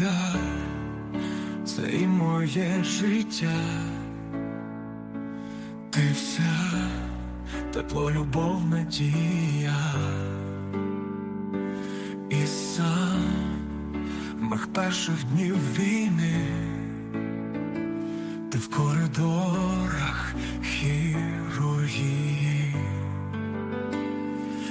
біда, це і моє життя. Ти вся тепло, любов, надія. І сам мах перших днів війни, ти в коридорах хірургії.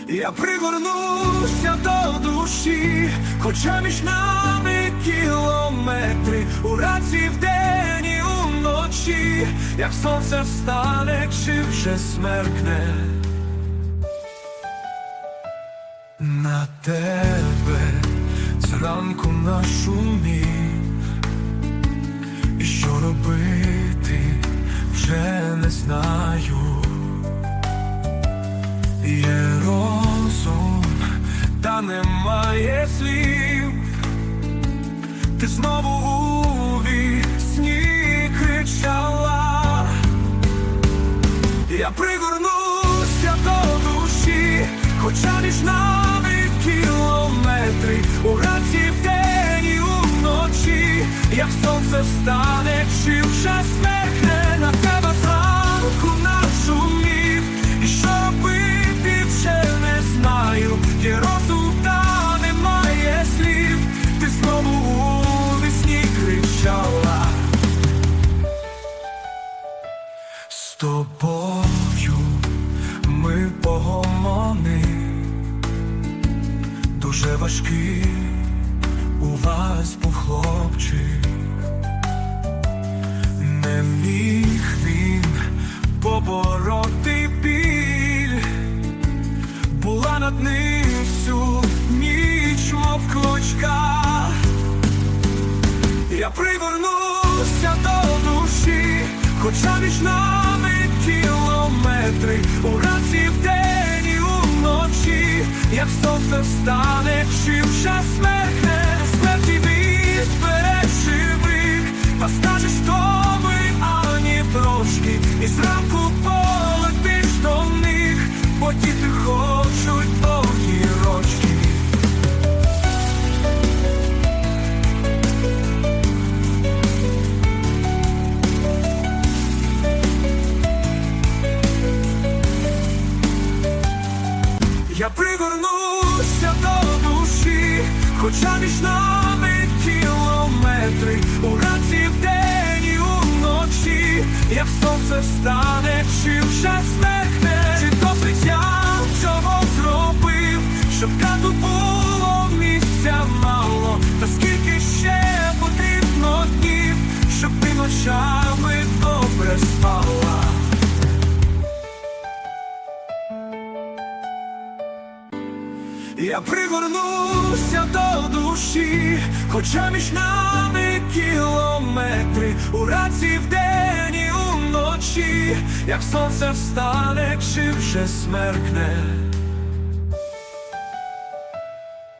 Я пригорнуся до душі, хоча між нами кілометри, у раці вдень і уночі, як сонце встане, чи вже смеркне. На тебе зранку нашумів, і що робити вже не знаю. Є розум, та немає слів. Ти знову у вісні кричала. Я пригорнуся до душі, хоча між нами кілометри, у раці в і тобою ми погомони, дуже важкий у вас був хлопчик, не міг він побороти біль, була над ним всю ніч, мов клочка. Я пригорнуся до душі, хоча між нами кілометри, уранці вдень і уночі, як сонце встане, чи вже смерхне, смерті відбере живих, та скажеш, ми, ані трошки, і зранку полетиш до них, бо діти хочуть хоча між нами кілометри, у раці вдень і уночі, як сонце встане, чи вже смеркне, чи досить я чого зробив, щоб тату було місця мало, та скільки ще потрібно днів, щоб ти ночами добре спала. Я пригорнуся до душі, хоча між нами кілометри, у раці вдень і уночі, як сонце встане, чи вже смеркне.